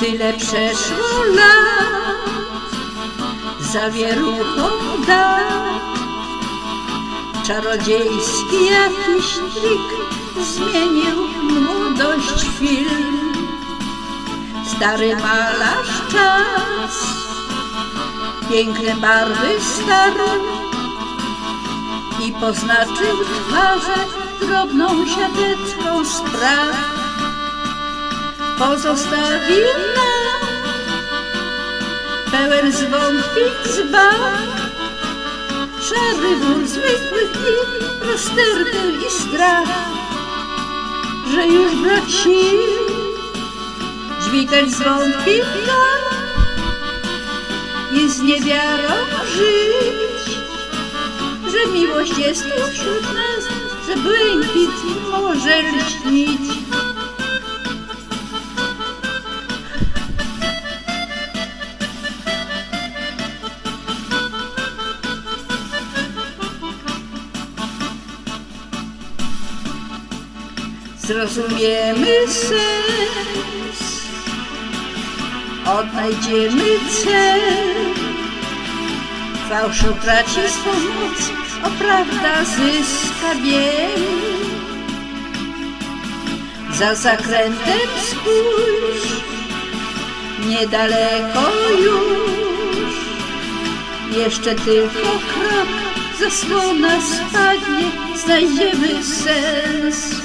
Tyle przeszło lat. Za wieruchą dat Czarodziejski jakiś trik Zmienił młodość film Stary malarz czas Piękne barwy starł I poznaczył twarze Drobną siateczką spraw Pozostawił nam Pełen zwątpień zbaw Szary wór zwykłych dni Rozterkę i strach Że już brak sił. Dźwigać zwątpień nam I z niewiarą żyć. Że miłość jest tu wśród nas Że błękit może lśnić Zrozumiemy sens, odnajdziemy cel. Fałsz utraci swą moc, a prawda zyska biel. Za zakrętem spójrz, niedaleko już. Jeszcze tylko krok, zasłona spadnie, znajdziemy sens.